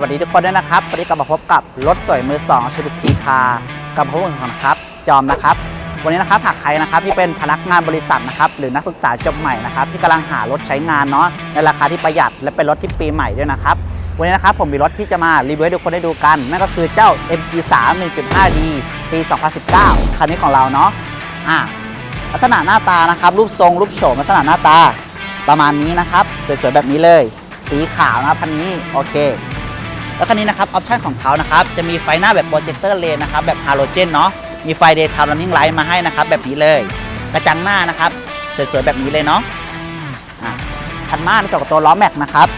วัสดีทุกคนด้วยนะครับ วันนี้กลับมาพบกับรถสวยมือ2ชูบิคีคาร์กับผมของนะครับ จอมนะครับ วันนี้นะครับหากใครนะครับที่เป็นพนักงานบริษัทนะครับ หรือนักศึกษาจบใหม่นะครับ ที่กำลังหารถใช้งานเนาะในราคาที่ประหยัดและเป็นรถที่ปีใหม่ด้วยนะครับ วันนี้นะครับผมมีรถที่จะมารีวิวให้ทุกคนได้ดูกัน นั่นก็คือเจ้า MG3 1.5D ปี 2019 คันนี้ของเราเนาะ อ่าลักษณะหน้าตานะครับ รูปทรง รูปโฉมลักษณะหน้าตา ประมาณนี้นะครับ สวยๆแบบนี้เลย สีขาวนะคันนี้ โอเค แล้วคันนี้นะครับออปชันของเขานะครับจะมีไฟหน้าแบบโปรเจคเตอร์เลนนะครับแบบฮาโลเจนเนาะมีไฟเดย์ทาม running light มาให้นะครับแบบนี้เลย กระจังหน้านะครับสวยๆแบบนี้เลยเนาะอะถัดมาในส่วนของตัวล้อแม็กนะครับ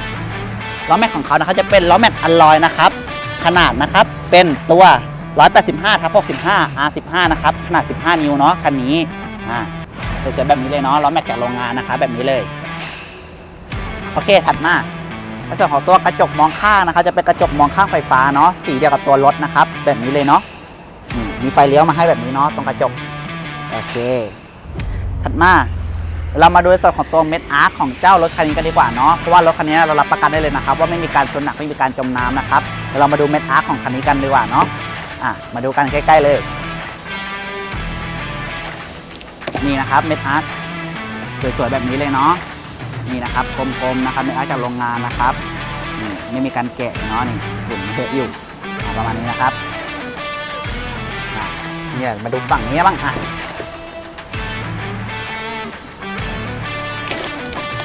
ล้อแม็กของเขานะครับจะเป็นล้อแม็กอัลลอยนะครับขนาดนะครับเป็นตัว 185ทับ65 R15 นะครับขนาด 15 นิ้วเนาะคันนี้อ่าสวยๆแบบนี้เลยเนาะล้อแม็กจากโรงงานนะครับแบบนี้เลย โอเคถัดมา ในส่วนของตัวกระจกมองข้างนะครับ จะเป็นกระจกมองข้างไฟฟ้าเนาะสีเดียวกับตัวรถนะครับ แบบนี้เลยเนาะมีไฟเลี้ยวมาให้แบบนี้เนาะตรงกระจกโอเค ถัดมาเรามาดูในส่วนของตัวเม็ดอาร์ของเจ้ารถคันนี้กันดีกว่าเนาะเพราะว่ารถคันนี้เรารับประกันได้เลยนะครับ ว่าไม่มีการชนหนักไม่มีการจมน้ำนะครับเดี๋ยวเรามาดูเม็ดอาร์ของคันนี้กันดีกว่าเนาะอะมาดูกันใกล้ ๆเลย นี่นะครับเม็ดอาร์สวยๆแบบนี้เลยเนาะ นี่นะครับกลมๆนะครับไม่อาจากโรงงานนะครับนี่ไม่มีการแกะเนาะนี่ฝุ่นเยอะอยู่ประมาณนี้นะครับเนี่ยมาดูฝั่งนี้บ้างอะ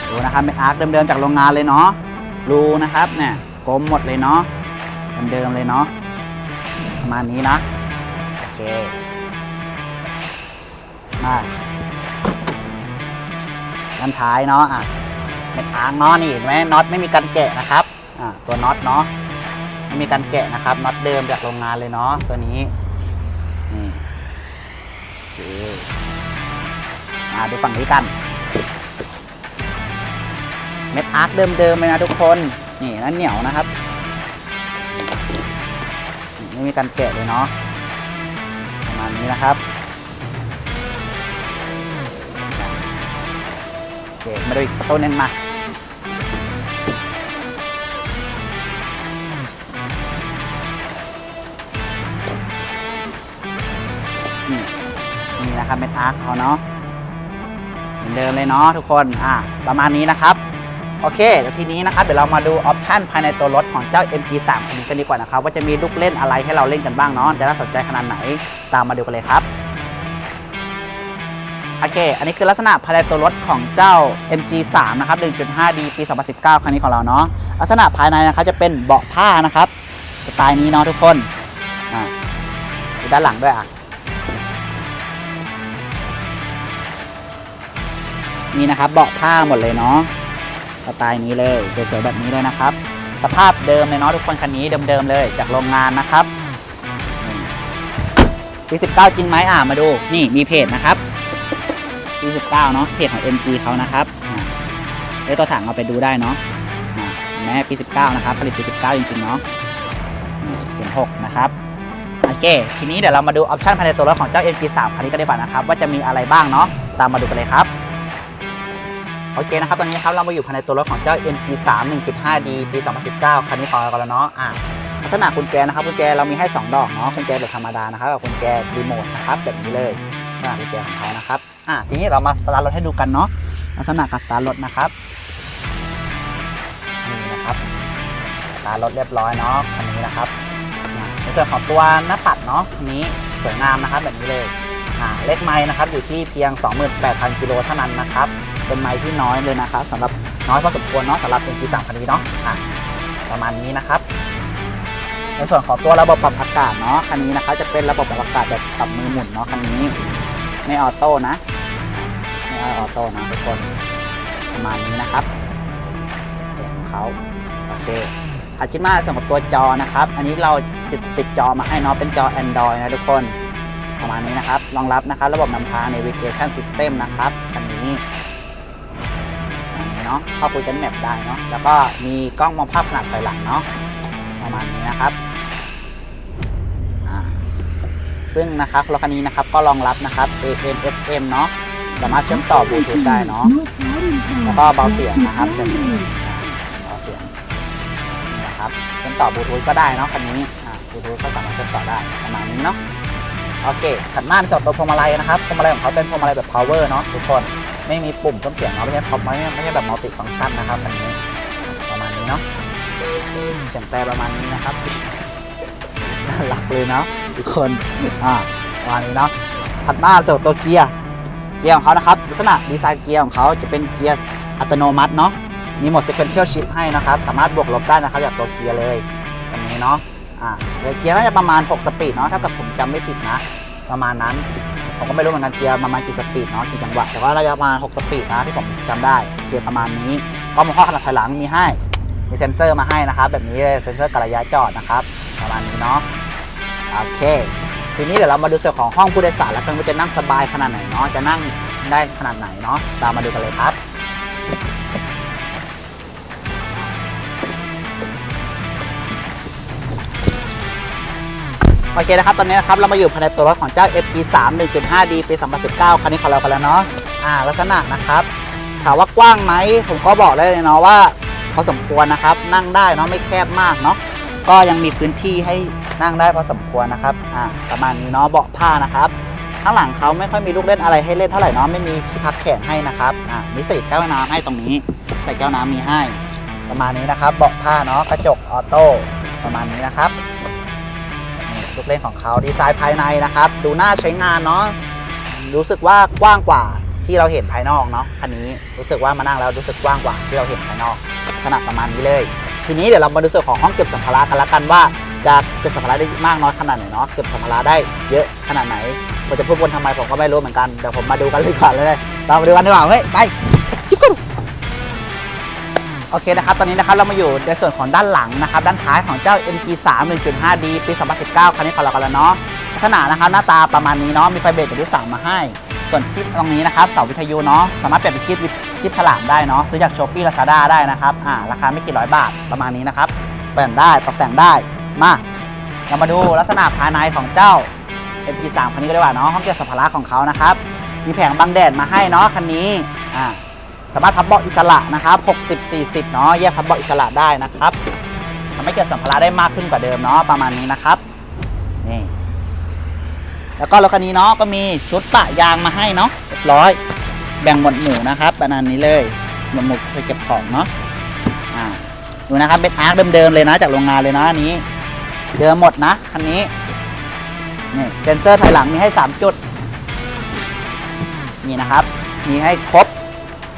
ดูนะครับเป็นอาร์คเดิมๆจากโรงงานเลยเนาะรูนะครับเนี่ยกลมหมดเลยเนาะเดิมๆเลยเนาะประมาณนี้นะโอเคมาด้านท้ายเนาะอะ เป็นอาร์งเนาะนี่เห็นไหมน็อตไม่มีการแกะนะครับอ่าตัวน็อตเนาะไม่มีการแกะนะครับน็อตเดิมจากโรงงานเลยเนาะตัวนี้นี่โอเคมาดูฝั่งนี้กันเม็ดอาร์คเดิมๆเลยนะทุกคนนี่นั่นเหนียวนะครับไม่มีการแกะเลยเนาะประมาณนี้นะครับโอเคมาดูอีกตูหนึงมา นะครับเป็นอาร์คเขาเนาะเหมือนเดิมเลยเนาะทุกคนอ่าประมาณนี้นะครับโอเคแล้วทีนี้นะครับเดี๋ยวเรามาดูออปชันภายในตัวรถของเจ้า MG3 คันนี้กันดีกว่านะครับว่าจะมีลูกเล่นอะไรให้เราเล่นกันบ้างเนาะจะน่าสนใจขนาดไหนตามมาดูกันเลยครับโอเค อันนี้คือลักษณะภายในตัวรถของเจ้า MG3 นะครับ 1.5D ปี 2019 คันนี้ของเราเนาะ ลักษณะภายในนะครับจะเป็นเบาะผ้านะครับ สไตล์นี้เนาะทุกคน อ่าด้านหลังด้วยอะ นี่นะครับเบาะผ้าหมดเลยเนาะสไตล์นี้เลยสวยๆแบบนี้เลยนะครับ สภาพเดิมเลยเนาะทุกคนคันนี้เดิมๆเลยจากโรงงานนะครับปี19จริงไหมอ่ามาดูนี่มีเพจนะครับปี19เนาะเพจของ MG เขานะครับเอ้ตัวถังเอาไปดูได้เนาะอ่าเห็นแม้ปี19นะครับผลิตปี19จริงๆเนาะศูนย์หกนะครับโอเค ทีนี้เดี๋ยวเรามาดูออปชันภายในตัวรถของเจ้า MG3 คันนี้กันดีกว่านะครับ ว่าจะมีอะไรบ้างเนาะตามมาดูกันเลยครับ โอเคนะครับ ตอนนี้ครับเรามาอยู่ภายในตัวรถของเจ้า MG3 1.5D ปี 2019 คันนี้ของเรากันแล้วเนาะอะลักษณะกุญแจนะครับกุญแจเรามีให้ 2 ดอกเนาะกุญแจแบบธรรมดานะครับกับกุญแจรีโมทนะครับแบบนี้เลยลักษณะกุญแจของเขานะครับอะทีนี้เรามาสตาร์ทรถให้ดูกันเนาะลักษณะการสตาร์ทรถนะครับนี่นะครับสตาร์ทรถเรียบร้อยเนาะคันนี้นะครับในส่วนของตัวหน้าปัดเนาะนี้สวยงามนะครับแบบนี้เลยอ่าเลขไม้นะครับอยู่ที่เพียง 28,000กิโลเท่านั้นนะครับ เป็นไม้ที่น้อยเลยนะครับสำหรับน้อยพอสมควรเนาะสำหรับเป็น G3 คันนี้เนาะอะประมาณนี้นะครับ ในส่วนของตัวระบบปรับอากาศเนาะคันนี้นะครับจะเป็นระบบปรับอากาศแบบปรับมือหมุนเนาะคันนี้ไม่ออโต้นะไม่ออโต้นะทุกคนประมาณนี้นะครับแกะของเขาโอเคถัดขึ้นมาส่วนของตัวจอนะครับ อันนี้เราติดติดจอมาให้เนาะเป็นจอ Android นะทุกคนประมาณนี้นะครับรองรับนะครับ ระบบนำทาง Navigation System นะครับคันนี้ เนาะเข้า Google Map ได้เนาะแล้วก็มีกล้องมองภาพขนาดถอยหลังเนาะประมาณนี้นะครับอ่าซึ่งนะครับรถคันนี้นะครับก็รองรับนะครับ AM FM เนาะสามารถเชื่อมต่อบลูทูธได้เนาะแล้วก็เบาเสียงนะครับแบบนี้เบาเสียงนี่นะครับนะครับเชื่อมต่อบลูทูธก็ได้เนาะคันนี้อ่าบลูทูธก็สามารถเชื่อมต่อได้ประมาณนี้เนาะโอเคถัดมาในส่วนตัวพวงมาลัยนะครับพวงมาลัยของเขาเป็นพวงมาลัยแบบ power เนาะทุกคน ไม่มีปุ่มเพิ่มเสียงเนาะไม่ใช่พอไม่ใช่ไม่ใช่แบบ multi function นะครับคันนี้ประมาณนี้เนาะเสียงแต่ประมาณนี้นะครับน่ารักเลยเนาะทุกคนอ่าประมาณนี้เนาะถัดมาส่วนตัวเกียร์เกียร์ของเขานะครับลักษณะดีไซน์เกียร์ของเขาจะเป็นเกียร์อัตโนมัติเนาะมีโหมด sequential shift ให้นะครับ สามารถบวกลบได้นะครับจากตัวเกียร์เลยตรงนี้เนาะอ่าเกียร์น่าจะประมาณ 6 สปีดเนาะถ้าเกิดผมจำไม่ผิดนะ ประมาณนั้น ผมก็ไม่รู้เหมือนกันเกียร์ประมาณกี่สปีดเนาะกี่จังหวะแต่ว่าระยะประมาณ 6 สปีดนะที่ผมจำได้เกียร์ประมาณนี้ก็มาข้อขนาดถอยหลังมีให้มีเซ็นเซอร์มาให้นะครับ แบบนี้เลยเซ็นเซอร์กระยะจอดนะครับประมาณนี้เนาะโอเค ทีนี้เดี๋ยวเรามาดูส่วนของห้องผู้โดยสารแล้วกันว่าจะนั่งสบายขนาดไหนเนาะจะนั่งได้ขนาดไหนเนาะตามมาดูกันเลยครับ โอเคนะครับ ตอนนี้นะครับ เรามาอยู่ภายในตัวรถของเจ้า FG3 1.5D ปี 2019 คันนี้ของเรากันแล้วเนาะอ่าลักษณะนะครับ ถามว่ากว้างไหม ผมก็บอกได้เลยเนาะว่าพอสมควรนะครับ นั่งได้เนาะไม่แคบมากเนาะก็ยังมีพื้นที่ให้นั่งได้พอสมควรนะครับอ่าประมาณนี้เนาะเบาะผ้านะครับ ข้างหลังเขาไม่ค่อยมีลูกเล่นอะไรให้เล่นเท่าไหร่เนาะไม่มีที่พักแขนให้นะครับอ่ามีใส่แก้วน้ำให้ตรงนี้ใส่แก้วน้ำมีให้ ประมาณนี้นะครับ เบาะผ้าเนาะกระจกออโต้ประมาณนี้นะครับ ลูกเล่นของเขาดีไซน์ภายในนะครับ ดูน่าใช้งานเนาะรู้สึกว่ากว้างกว่าที่เราเห็นภายนอกเนาะคันนี้รู้สึกว่ามานั่งแล้วรู้สึกกว้างกว่าที่เราเห็นภายนอกลักษณะประมาณนี้เลย ทีนี้เดี๋ยวเรามาดูส่วนของห้องเก็บสัมภาระกันละกันว่าจะเก็บสัมภาระได้มากน้อยขนาดไหนเนาะเก็บสัมภาระได้เยอะขนาดไหนผมจะพูดวนทำไมผมก็ไม่รู้เหมือนกันเดี๋ยวผมมาดูกันเลยก่อนเลยเรามาดูกันดีกว่าเฮ้ยไป โอเคนะครับ ตอนนี้นะครับเรามาอยู่ในส่วนของด้านหลังนะครับ ด้านท้ายของเจ้า MG3 1.5D ปี 2019 คันนี้ของเรากันแล้วเนาะลักษณะนะครับหน้าตาประมาณนี้เนาะ มีไฟเบรกกับที่สามมาให้ ส่วนคลิปตรงนี้นะครับ เสาวิทยุเนาะ สามารถเปลี่ยนเป็นคลิปคลิปฉลามได้เนาะ ซื้อจากช้อปปี้ลาซาด้าได้นะครับ อ่า ราคาไม่กี่ร้อยบาท ประมาณนี้นะครับเปลี่ยนได้ ตกแต่งได้ มา เรามาดูลักษณะภายในของเจ้า MG3 คันนี้ก็ได้ว่าเนาะ ห้องเก็บสัมภาระของเขานะครับ มีแผงบังแดดมาให้เนาะคันนี้ อ่า สามารถพับเบาะอิสระนะครับ60 40เนาะแยกพับเบาะอิสระได้นะครับทำให้เก็บสัมภาระได้มากขึ้นกว่าเดิมเนาะประมาณนี้นะครับนี่แล้วก็รถคันนี้เนาะก็มีชุดปะยางมาให้เนาะเรียบร้อย แบ่งหมวดหมู่นะครับประมาณนี้เลยหมวดหมู่เคยเก็บของเนาะอ่าดูนะครับเป็นอาร์คเดิมๆเลยนะ จากโรงงานเลยนะอันนี้เดิมหมดนะคันนี้นี่เซนเซอร์ถอยหลังมีให้ 3 จุดนี่นะครับ มีให้ครบ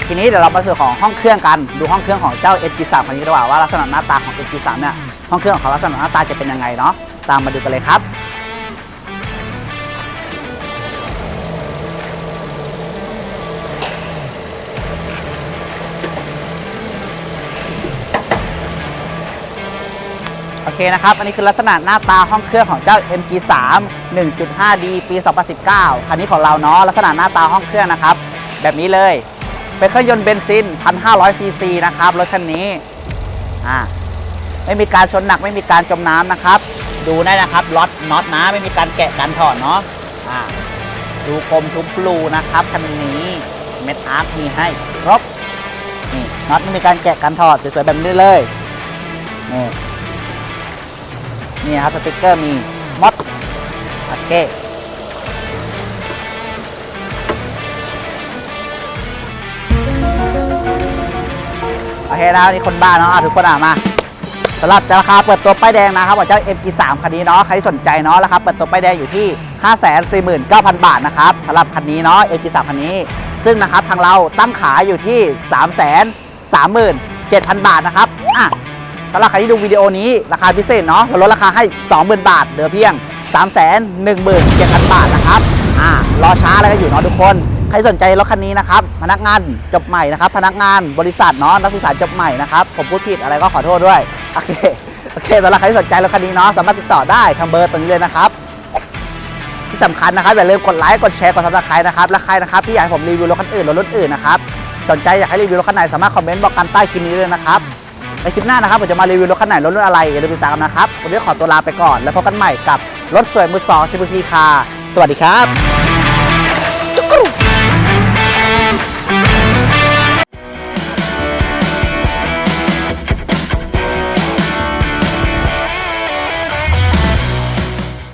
ทีนี้เดี๋ยวเรามาสู่ของห้องเครื่องกันดูห้องเครื่องของเจ้า FG3 คันนี้ดีกว่าว่าลักษณะหน้าตาของ FG3 เนี่ยห้องเครื่องของเขาลักษณะหน้าตาจะเป็นยังไงเนาะตามมาดูกันเลยครับโอเคนะครับ อันนี้คือลักษณะหน้าตาห้องเครื่องของเจ้า MG3 1.5D ปี 2019 คันนี้ของเราเนาะลักษณะหน้าตาห้องเครื่องนะครับ แบบนี้เลย เป็นเครื่องยนต์เบนซิน 1,500 ซีซีนะครับรถคันนี้อ่าไม่มีการชนหนักไม่มีการจมน้ำนะครับ ดูได้นะครับล็อตน็อตนะไม่มีการแกะการถอดเนาะอ่าดูคมทุกปลูนะครับคันนี้เม็ดอาร์คมีให้ครบนี่น็อตไม่มีการแกะการถอดสวยๆแบบนี้เลยนี่นี่ครับสติกเกอร์มีมดโอเค เคนะวันนี้คนบ้าเนาะอะทุกคนอะมาสำหรับราคาเปิดตัวป้ายแดงนะครับของเจ้า MG3 คันนี้เนาะใครที่สนใจเนาะราคาเปิดตัวป้ายแดงอยู่ที่ 549,000 บาทนะครับสำหรับคันนี้เนาะ MG3 คันนี้ ซึ่งนะครับทางเราตั้งขายอยู่ที่ 337,000 บาทนะครับอะสำหรับใครที่ดูวิดีโอนี้ราคาพิเศษเนาะเราลดราคาให้ 20,000 บาทเหลือเพียง 317,000 บาทนะครับอ่ารอช้าอะไรกันอยู่เนาะทุกคน ครสนใจรถคันนี้นะครับ พนักงานจบใหม่นะครับ พนักงานบริษัทเนาะนักศึกษาจบใหม่นะครับ ผมพูดผิดอะไรก็ขอโทษด้วย โอเค โอเคสำหรับใครสนใจรถคันนี้เนาะ สามารถติดต่อได้ทางเบอร์ตรงนี้เลยนะครับ ที่สำคัญนะครับอย่าลืมกดไลค์ กดแชร์ กดซับสไครต์นะครับ และใครนะครับที่อยากให้ผมรีวิวรถคันอื่นรถรุ่นอื่นนะครับ สนใจอยากให้รีวิวรถคันไหนสามารถคอมเมนต์บอกกันใต้คลิปนี้เลยนะครับ ในคลิปหน้านะครับผมจะมารีวิวรถคันไหนรถรุ่นอะไรอย่าลืมติดตามกันนะครับ วันนี้ขอตัวลาไปก่อน แล้วพบกันใหม่กับรถสวยมือสองชิบุทีคาสวัสดีครับ